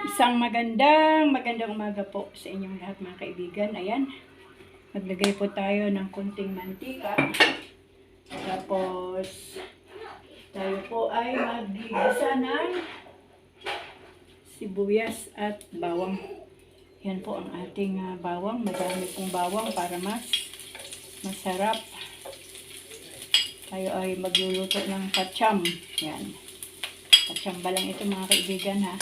Isang magandang, magandang umaga po sa inyong lahat mga kaibigan. Ayan, maglagay po tayo ng kunting mantika. Tapos, tayo po ay maggigisa ng sibuyas at bawang. Yan po ang ating ah, bawang. Madami pong bawang para mas masarap. Tayo ay magluluto ng pacham. Yan. Pachamba lang ito mga kaibigan ha.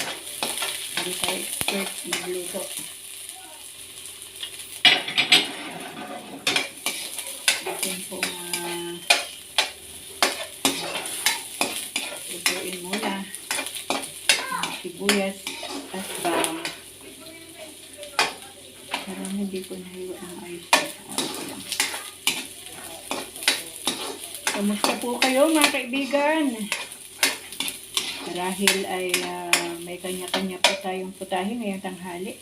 Hindi tayo expert magluto. Atin po uh, lutuin muna ang sibuyas at bawang. Parang hindi ko nahiwa ng ayos na. Kamusta po kayo mga kaibigan? Marahil ay ah, may kanya-kanya po tayong putahe ngayong tanghali.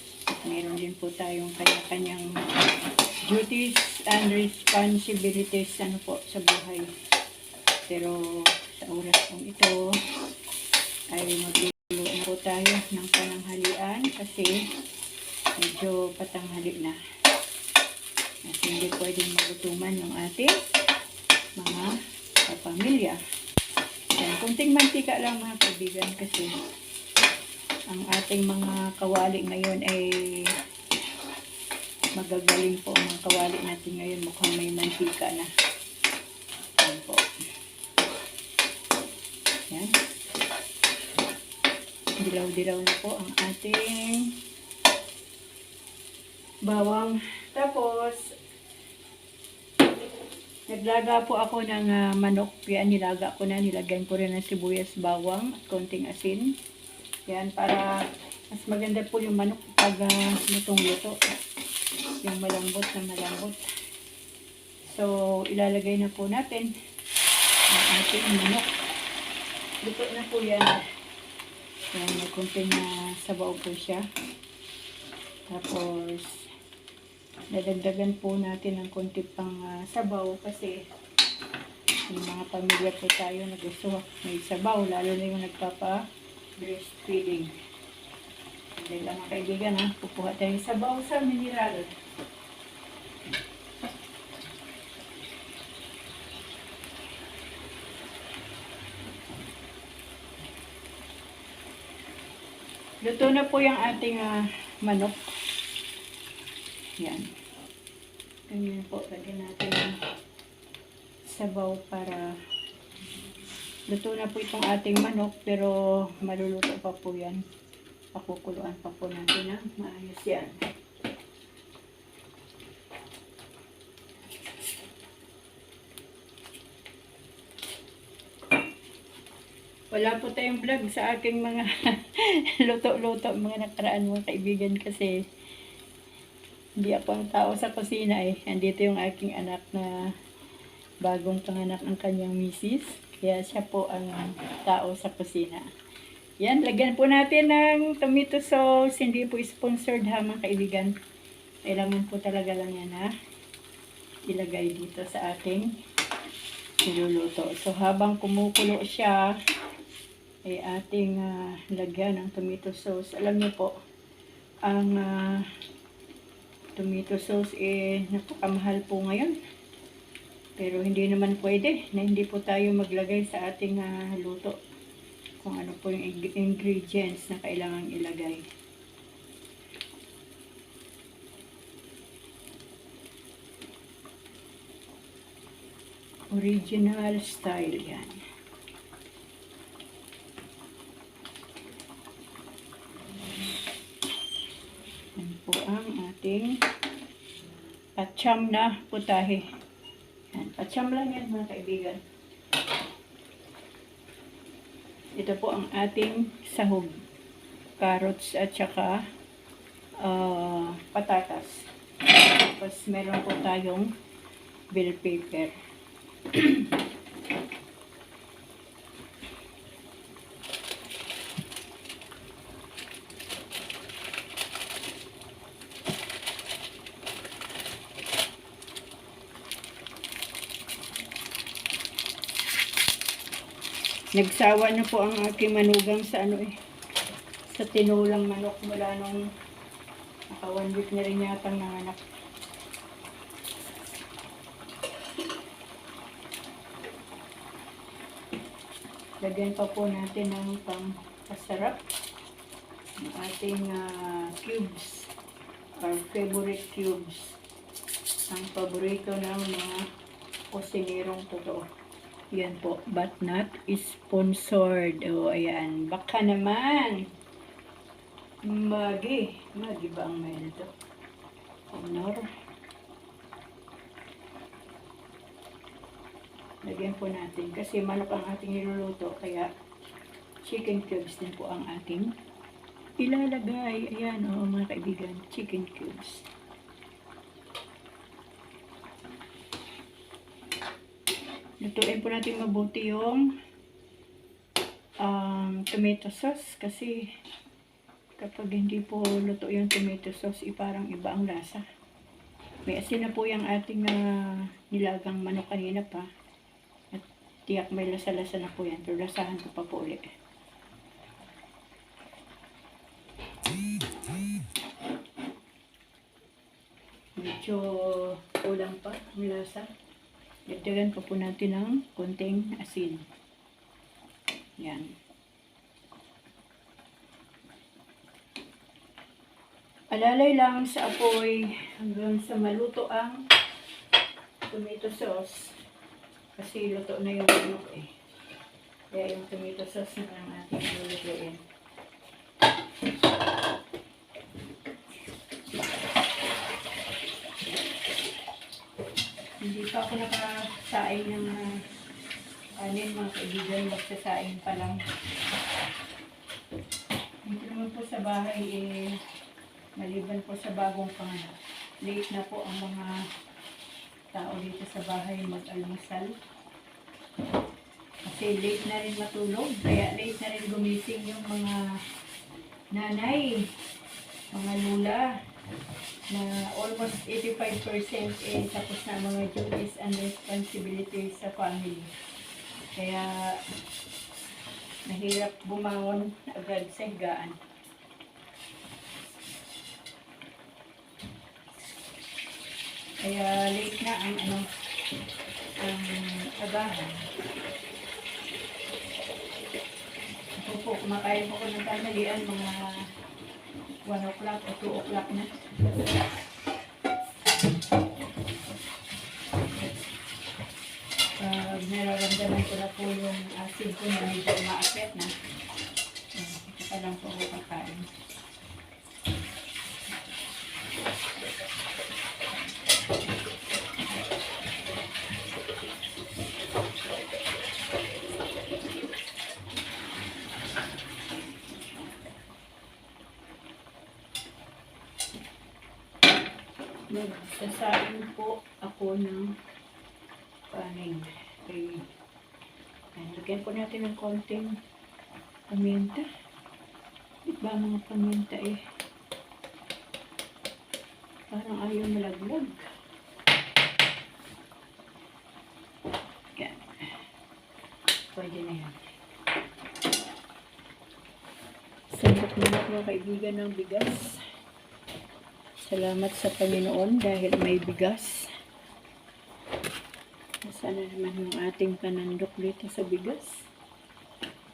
Mayroon din po tayong kanya-kanyang duties and responsibilities ano po sa buhay. Pero sa oras pong ito ay magluluto po tayo ng pananghalian kasi medyo patanghali na. At hindi pwedeng magutuman yung ating mga kapamilya. Yan, kunting mantika lang mga kaibigan kasi ang ating mga kawali ngayon ay magagaling po ang mga kawali natin ngayon mukhang may mantika na. Yan po. Yan. Dilaw-dilaw na po ang ating bawang. Tapos, Naglaga po ako ng ah, manok. Yan, nilaga ko na. Nilagyan ko rin ng sibuyas, bawang, at konting asin. Yan, para mas maganda po yung manok pag uh, lutong-luto. Yung malambot na malambot. So, ilalagay na po natin ang ating manok. Luto na po yan. Yan, may konting uh, sabaw po siya. Tapos, dadagdagan po natin ng konti pang ah, sabaw kasi yung mga pamilya po tayo na gusto may sabaw, lalo na yung nagpapa breastfeeding. Dahil lang mga kaibigan ha, pupuha tayong sabaw sa mineral. Luto na po yung ating ah, manok. Yan. Ganyan po, lagyan natin sabaw para luto na po itong ating manok pero maluluto pa po yan. Pakukuluan pa po natin ng maayos yan. Wala po tayong vlog sa aking mga luto-luto, mga nakaraan mga kaibigan kasi hindi ako ang tao sa kusina eh. Andito yung aking anak na bagong panganak ng kanyang misis. Kaya siya po ang tao sa kusina. Yan, lagyan po natin ng tomato sauce. Hindi po sponsored ha mga kaibigan. Kailangan po talaga lang yan ha. Ilagay dito sa ating niluluto. So habang kumukulo siya, ay ating ah, lagyan ng tomato sauce. Alam niyo po, ang ah, tomato sauce eh napakamahal po ngayon. Pero hindi naman pwede na hindi po tayo maglagay sa ating ah, luto kung ano po yung ing- ingredients na kailangan ilagay. Original style yan. Yan po ang ating pacham na putahe. Pacham lang yan mga kaibigan. Ito po ang ating sahog. Carrots at saka ah, patatas. Tapos meron po tayong bell pepper. Nagsawa na po ang aking manugang sa ano eh. sa tinulang manok mula nung naka one week na rin yata ng anak. Lagyan pa po natin ng pang pasarap ng ating ah, cubes our favorite cubes ang paborito ng mga kusinerong totoo. Yan po, but not sponsored. O, ayan. Baka naman. Magi. Magi ba ang mail to? Honor. Lagyan po natin. Kasi manok ang ating niluluto. Kaya chicken cubes din po ang ating ilalagay. Ayan, o mga kaibigan. Chicken cubes. Lutuin po natin mabuti yung um, tomato sauce kasi kapag hindi po luto yung tomato sauce, eh, parang iba ang lasa. May asin na po yung ating ah, nilagang manok kanina pa. At tiyak may lasa-lasa na po yan. Pero lasahan ko pa po ulit. Medyo kulang pa ang lasa. Dagdagan pa po natin ng konting asin. Yan. Alalay lang sa apoy hanggang sa maluto ang tomato sauce. Kasi luto na yung manok eh. Kaya yung tomato sauce na ang ating lulutuin. Hindi pa ako nakasaing ng uh, anin mga kaibigan, magsasaing pa lang. Dito naman po sa bahay eh, maliban po sa bagong panganak. Late na po ang mga tao dito sa bahay mag-almusal. Kasi late na rin matulog, kaya late na rin gumising yung mga nanay, mga lula, na almost 85% eh tapos na mga duties and responsibilities sa family. Kaya nahirap bumangon agad sa higaan. Kaya late na ang ano ang agahan. Ako po, kumakain po ko ng tanghalian mga 1 o'clock o 2 o'clock na. Pag nararamdaman ko na po yung acid ko na medyo umaakyat na, saka lang po ako kakain. Nagsasain po ako ng kanin. Okay. Lagyan po natin ng konting paminta. Diba mga paminta eh? Parang ayaw malaglag. Yan. Pwede na yan. Sandok na mga kaibigan ng bigas. Salamat sa Panginoon dahil may bigas. Sana naman yung ating panandok dito sa bigas.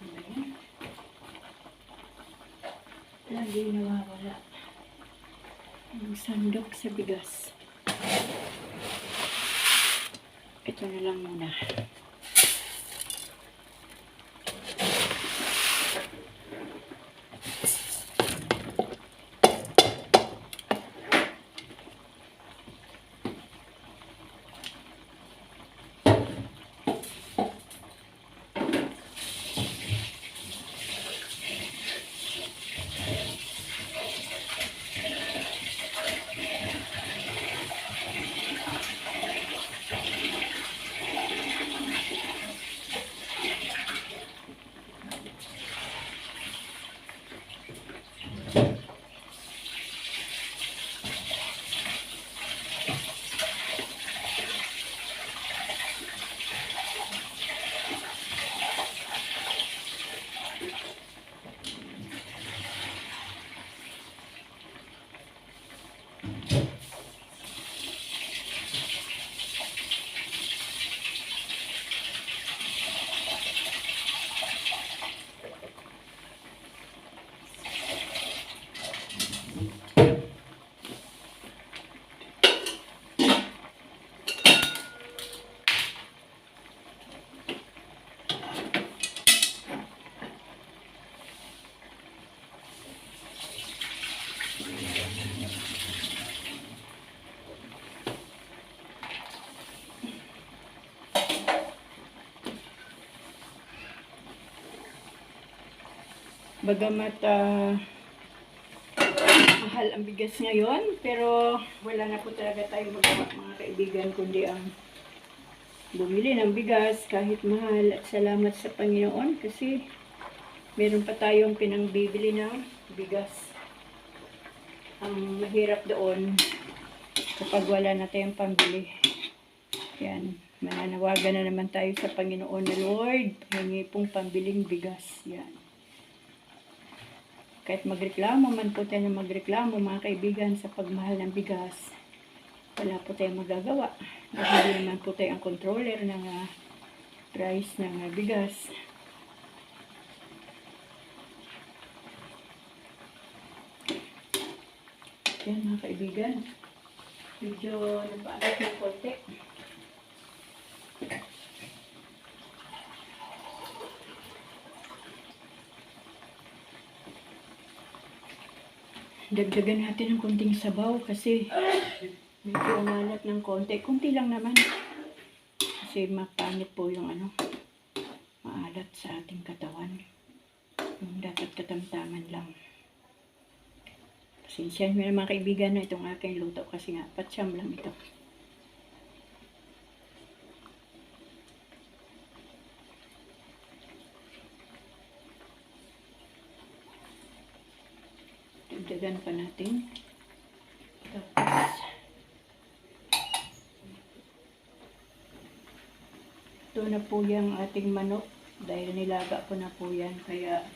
Ayan. Lagi nawawala. Yung sandok sa bigas. Ito na lang muna. Bagamat ah, mahal ang bigas ngayon, pero wala na po talaga tayong magawa mga kaibigan, kundi ang bumili ng bigas kahit mahal at salamat sa Panginoon kasi meron pa tayong pinangbibili ng bigas. Ang mahirap doon kapag wala na tayong pambili. Yan, mananawagan na naman tayo sa Panginoon na Lord, hingi pong pambiling bigas. Yan. Kahit magreklamo man po tayo na magreklamo mga kaibigan sa pagmahal ng bigas, wala po tayong magagawa. Dahil hindi naman po tayo ang controller ng ah, price ng ah, bigas. Yan mga kaibigan. Medyo nagpaalat ng konti. Dagdagan natin ng konting sabaw kasi medyo umalat ng konti. Kunti lang naman. Kasi mapangit po yung ano, maalat sa ating katawan. Yung dapat katamtaman lang. Pasensya nyo na mga kaibigan na itong aking luto kasi nga patsyam lang ito. Dagdagan pa natin. Tapos, ito na po yung ating manok dahil nilaga ko na po yan kaya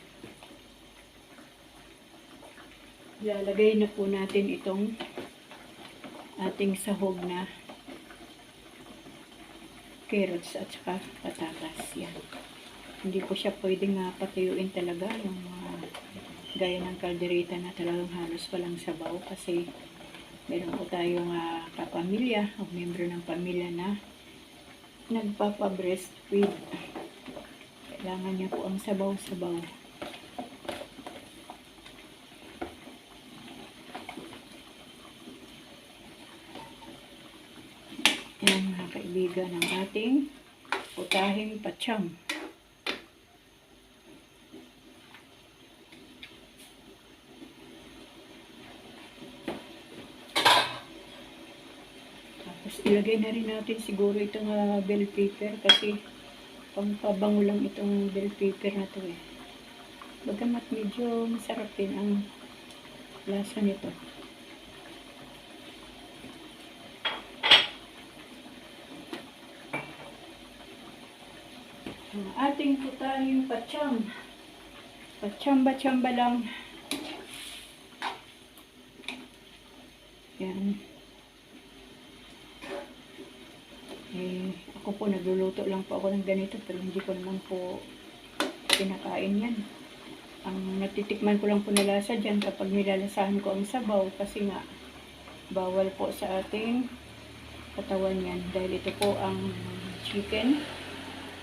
Ilalagay na po natin itong ating sahog na carrots at saka patatas. Yan. Hindi po siya pwedeng uh, patuyuin talaga yung mga gaya ng kaldereta na talagang halos walang sabaw kasi meron po tayong uh, kapamilya o membro ng pamilya na nagpapa-breastfeed. Kailangan niya po ang sabaw-sabaw. Yan mga kaibigan ng ating putahing patsyam. Tapos ilagay na rin natin siguro itong uh, bell pepper kasi pampabango lang itong bell pepper na to eh. Bagamat medyo masarap din ang lasa nito. Ang ating putahing patsyam. Patsyamba-tsamba lang. Yan. Eh, ako po nagluluto lang po ako ng ganito pero hindi ko naman po kinakain yan. Ang natitikman ko lang po na lasa dyan kapag nilalasahan ko ang sabaw kasi nga bawal po sa ating katawan yan dahil ito po ang chicken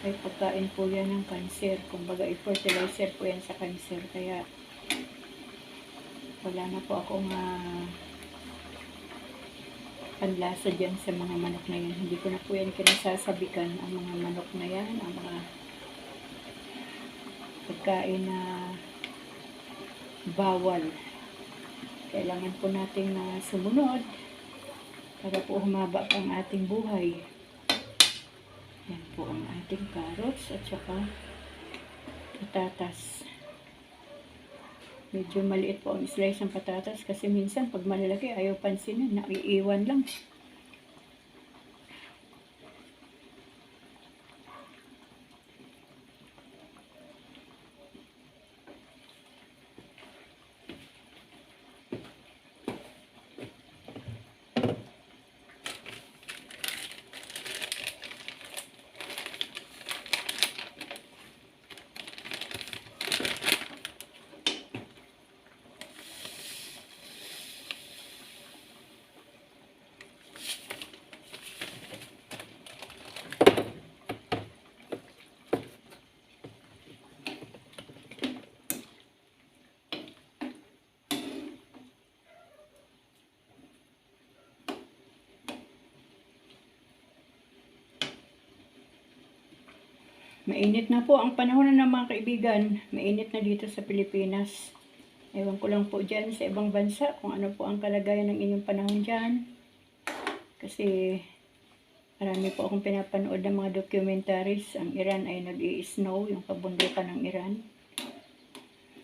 ay pagkain po yan ng cancer. Kumbaga, i-fertilizer po yan sa cancer. Kaya, wala na po akong uh, panlasa dyan sa mga manok na yan. Hindi ko na po yan kinasasabikan ang mga manok na yan, ang mga pagkain na bawal. Kailangan po natin na sumunod para po humaba ang ating buhay. Yan po ang ating carrots at saka patatas. Medyo maliit po ang slice ng patatas kasi minsan pag malalaki ayaw pansinin, naiiwan lang. Mainit na po ang panahon na mga kaibigan. Mainit na dito sa Pilipinas. Ewan ko lang po dyan sa ibang bansa kung ano po ang kalagayan ng inyong panahon dyan. Kasi marami po akong pinapanood ng mga documentaries. Ang Iran ay nag-i-snow, yung kabundukan ng Iran.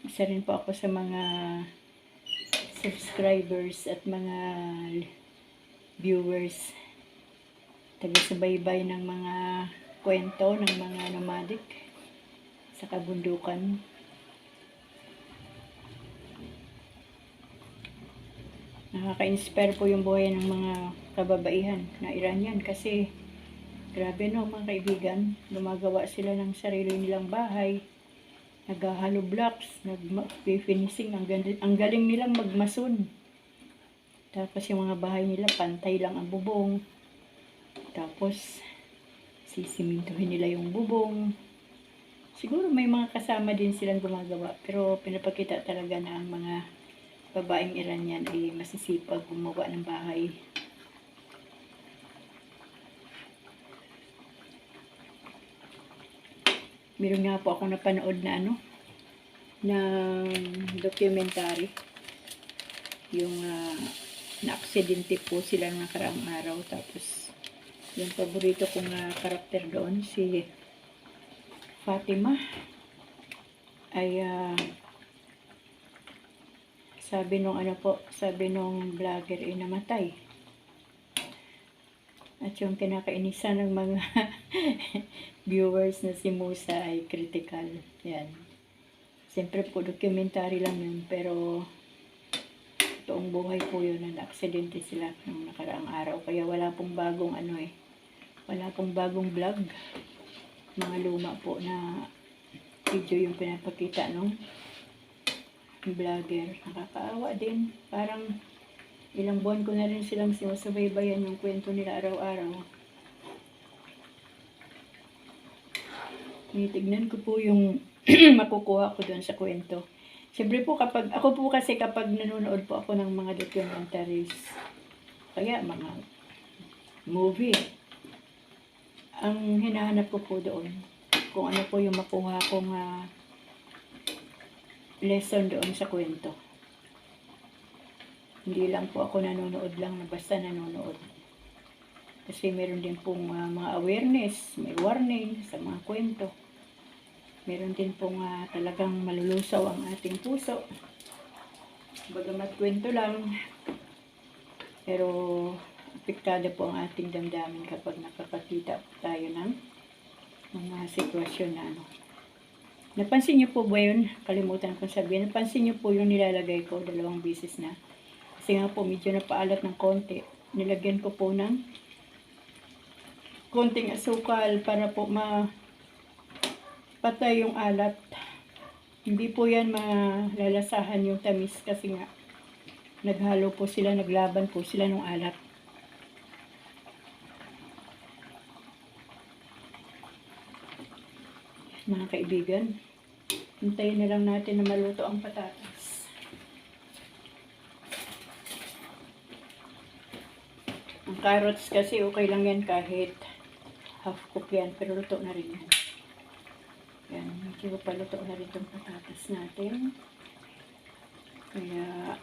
Isa rin po ako sa mga subscribers at mga viewers taga-subaybay ng mga kwento ng mga nomadic sa kabundukan. Nakaka-inspire po yung buhay ng mga kababaihan na Iranian kasi grabe no mga kaibigan, gumagawa sila ng sarili nilang bahay, naghahalo blocks, nag-finishing, ang, ang galing nilang magmason. Tapos yung mga bahay nila, pantay lang ang bubong. Tapos, sisimintuhin nila yung bubong. Siguro may mga kasama din silang gumagawa, pero pinapakita talaga na ang mga babaeng Iranian ay masisipag gumawa ng bahay. Meron nga po ako napanood na ano, na documentary. Yung uh, na-aksidente po sila ng nakaraang araw. Tapos, yung paborito kong uh, karakter doon, si Fatima, ay uh, sabi nung ano po, sabi nung vlogger ay namatay. At yung kinakainisan ng mga viewers na si Musa ay critical. Yan. Siyempre po, documentary lang yun, pero toong buhay po yun na aksidente sila ng nakaraang araw. Kaya wala pong bagong ano eh, wala pong bagong vlog. Mga luma po na video yung pinapakita nung vlogger. Nakakaawa din. Parang ilang buwan ko na rin silang sinusubaybayan yung kwento nila araw-araw. Tinitignan ko po yung makukuha ko doon sa kwento. Siyempre po kapag, ako po kasi kapag nanonood po ako ng mga documentaries, kaya mga movie, ang hinahanap ko po doon, kung ano po yung makuha kong uh, lesson doon sa kwento. Hindi lang po ako nanonood lang basta nanonood. Kasi meron din pong uh, mga awareness, may warning sa mga kwento. Meron din pong uh, talagang malulusaw ang ating puso. Bagamat kwento lang, pero apektado po ang ating damdamin kapag nakakakita tayo ng mga sitwasyon na ano. Napansin niyo po ba yun? Kalimutan ko sabihin. Napansin niyo po yung nilalagay ko dalawang beses na. Kasi nga po medyo napaalat ng konti. Nilagyan ko po ng konting asukal para po ma patay yung alat. Hindi po yan malalasahan yung tamis kasi nga naghalo po sila, naglaban po sila ng alat. Mga kaibigan, hintayin na lang natin na maluto ang patatas. Ang carrots kasi okay lang yan kahit half cook yan, pero luto na rin yan. Yan, medyo paluto na rin itong patatas natin. Kaya,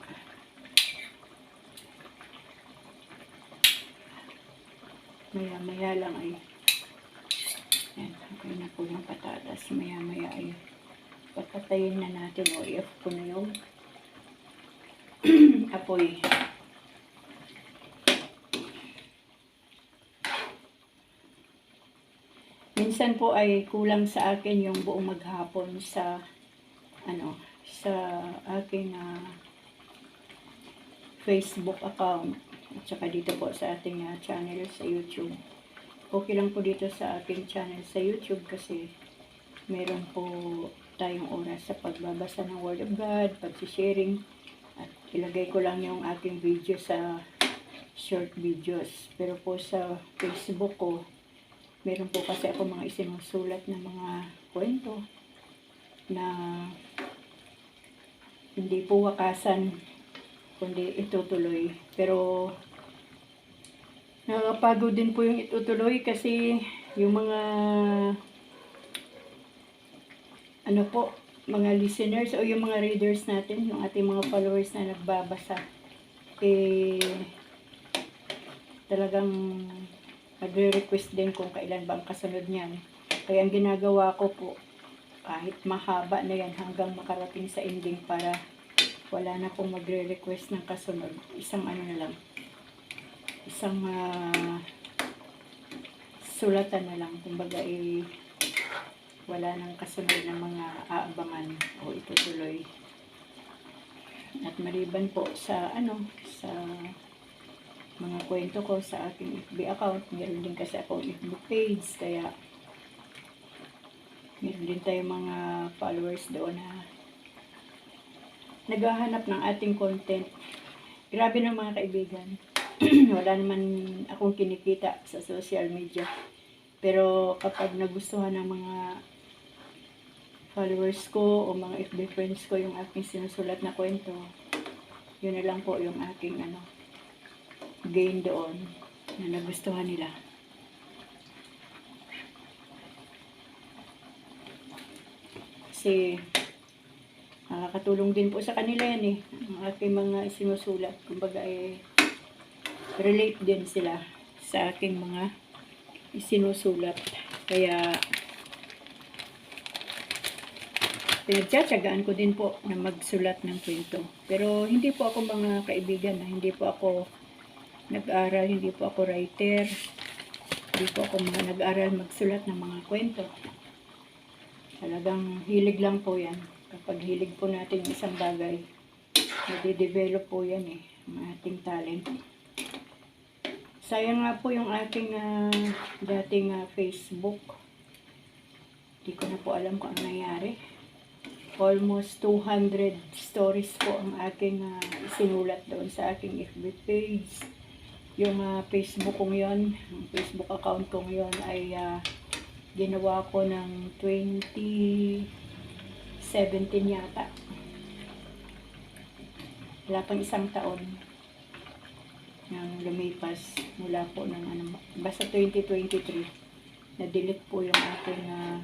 maya-maya lang ay po yung patatas. Maya-maya ay papatayin na natin o i-off ko na yung apoy. minsan po ay kulang sa akin yung buong maghapon sa ano sa aking uh, Facebook account at saka dito po sa ating uh, channel sa YouTube. Okay lang po dito sa ating channel sa YouTube kasi meron po tayong oras sa pagbabasa ng Word of God, pag-sharing at ilagay ko lang yung aking video sa short videos. Pero po sa Facebook ko, meron po kasi ako mga isinusulat na mga kwento na hindi po wakasan kundi itutuloy pero nakakapagod din po yung itutuloy kasi yung mga ano po, mga listeners o yung mga readers natin, yung ating mga followers na nagbabasa, eh, talagang magre-request din kung kailan ba ang kasunod niyan. Kaya ang ginagawa ko po, kahit mahaba na yan hanggang makarating sa ending para wala na pong magre-request ng kasunod. Isang ano na lang, isang ah, sulatan na lang. Kumbaga eh, wala nang kasunod ng mga aabangan o itutuloy. At maliban po sa ano, sa mga kwento ko sa aking FB account, meron din kasi akong FB page, kaya meron din tayong mga followers doon na naghahanap ng ating content. Grabe ng mga kaibigan. Wala naman akong kinikita sa social media. Pero kapag nagustuhan ng mga followers ko o mga FB friends ko yung aking sinusulat na kwento, yun na lang po yung aking ano, gain doon na nagustuhan nila. Kasi nakakatulong din po sa kanila yan eh. Ang aking mga sinusulat. Kumbaga eh, relate din sila sa aking mga isinusulat. Kaya pinagtsatsagaan ko din po na magsulat ng kwento. Pero hindi po ako mga kaibigan, ah. hindi po ako nag-aral, hindi po ako writer, hindi po ako mga nag-aral magsulat ng mga kwento. Talagang hilig lang po yan. Kapag hilig po natin isang bagay, nade-develop po yan eh, ang ating talent. Sayang nga po yung ating ah, dating ah, Facebook. Hindi ko na po alam kung ano nangyari almost 200 stories po ang aking ah, isinulat doon sa aking FB page. Yung ah, Facebook kong yon, ang Facebook account kong yon ay ah, ginawa ko ng 2017 yata. Wala pang isang taon nang lumipas mula po ng ano, basta 2023 na-delete po yung aking ah,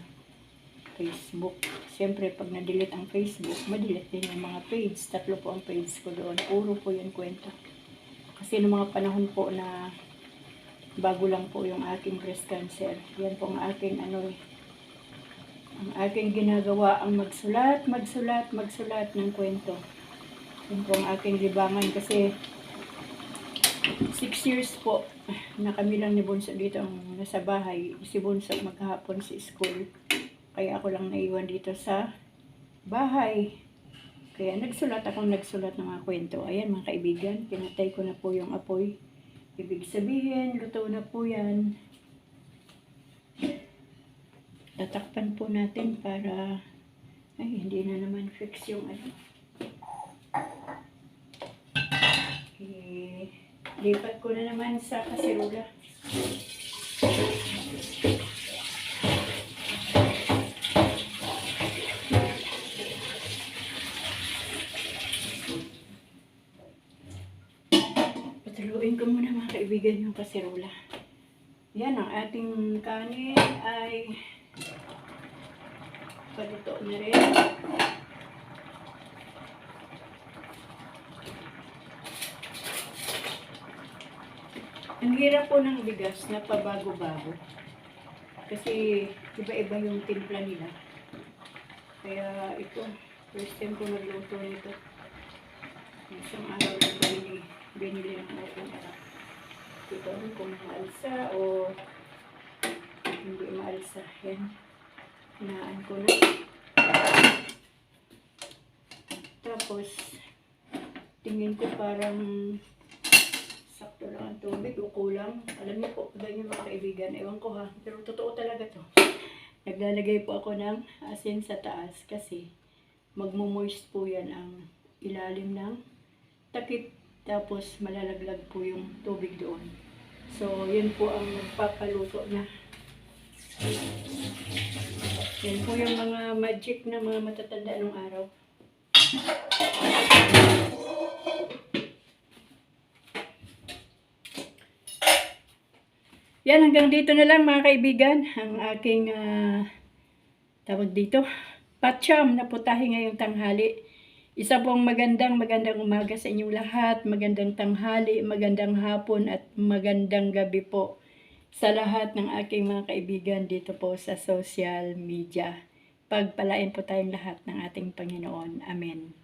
Facebook. Siyempre, pag na-delete ang Facebook, ma-delete din yung mga page. Tatlo po ang page ko doon. Puro po yung kwento. Kasi noong mga panahon po na bago lang po yung aking breast cancer. Yan po ang aking ano eh. Ang aking ginagawa ang magsulat, magsulat, magsulat ng kwento. Yan po ang aking libangan kasi six years po na kami lang ni Bunso dito ang nasa bahay. Si Bunso maghapon sa school. Kaya ako lang naiwan dito sa bahay. Kaya nagsulat akong nagsulat ng mga kwento. Ayan mga kaibigan, pinatay ko na po yung apoy. Ibig sabihin, luto na po yan. Tatakpan po natin para ay hindi na naman fix yung ano. Eh, lipat ko na naman sa kasirula. Patuluin ko muna mga kaibigan yung kaserola. Yan, ang ating kanin ay paluto na rin. Ang hirap po ng bigas na pabago-bago. Kasi iba-iba yung timpla nila. Kaya ito, first time ko nagluto nito. Isang araw lang binili, binili ng aking anak. Ito kung maalsa o hindi maalsa. Yan. Hinaan ko na. Tapos, tingin ko parang ang tubig o kulang. Alam niyo po, ganyan mga kaibigan. Ewan ko ha. Pero totoo talaga to. Naglalagay po ako ng asin sa taas kasi magmo-moist po yan ang ilalim ng takip tapos malalaglag po yung tubig doon. So, yun po ang nagpapaluto na. Yan po yung mga magic na mga matatanda nung araw. Yan, hanggang dito na lang mga kaibigan. Ang aking ah, tawag dito, Patsyam na putahe ngayong tanghali. Isa pong magandang magandang umaga sa inyong lahat, magandang tanghali, magandang hapon at magandang gabi po sa lahat ng aking mga kaibigan dito po sa social media. Pagpalain po tayong lahat ng ating Panginoon. Amen.